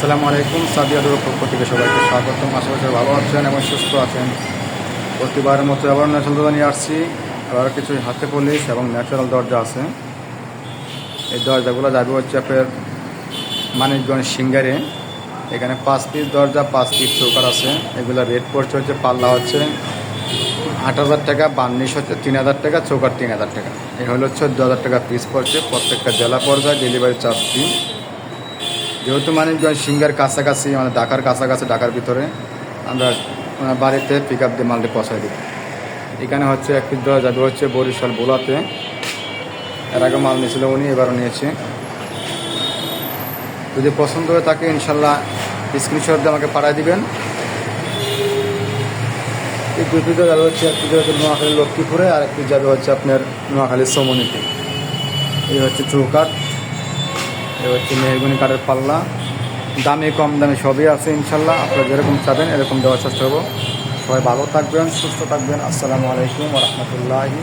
আসসালামু আলাইকুম সাদিয়াদুর পক্ষ থেকে সবাইকে স্বাগতম। আশা করি সবাই ভালো আছেন এবং সুস্থ আছেন। প্রতিবারের মতো আবার ন্যাচারাল দরজা নিয়ে আসছি। আবার কিছু হাতে পলিশ এবং ন্যাচারাল দরজা আছে। এই দরজাগুলো যাবে হচ্ছে আপনার মানিকগঞ্জ সিঙ্গারে। এখানে পাঁচ পিস দরজা, পাঁচ পিস চৌকার আছে। এগুলো রেট পড়ছে হচ্ছে পাল্লা হচ্ছে আট হাজার টাকা, বার্নিশ হচ্ছে তিন হাজার টাকা চৌকার তিন হাজার টাকা। এই হলো হচ্ছে দু হাজার টাকা পিস পড়ছে। প্রত্যেকটা জেলা পর্যায়ে ডেলিভারি চার্জ ফি যেহেতু মানিকগঞ্জ সিঙ্গার কাছাকাছি মানে ঢাকার কাছাকাছি, ঢাকার ভিতরে, আমরা ওনার বাড়িতে পিক আপ দিয়ে মালটি পৌঁছাই দিই। এখানে হচ্ছে এক পিস দেওয়া যাবে হচ্ছে বরিশাল বোলাতে। এর আগে মাল নিয়েছিল উনি, এবারও নিয়েছে। যদি পছন্দ হয়ে থাকে, ইনশাল্লাহ স্ক্রিনশট দিয়ে আমাকে পাঠিয়ে দিবেন। এই পিস যাবে হচ্ছে, একটি পিস হচ্ছে নোয়াখালী লক্ষ্মীপুরে, আর এক পিস যাবে হচ্ছে আপনার নোয়াখালী সমনিতে। এই হচ্ছে চৌকাট এ হচ্ছে মেহগুনি কাঠের পাল্লা, দামে, কম দামে সবই আছে ইনশাল্লাহ। আপনারা যেরকম চাবেন এরকম দেওয়ার চেষ্টা করব। সবাই ভালো থাকবেন, সুস্থ থাকবেন। আসসালামু আলাইকুম রহমতুল্লাহি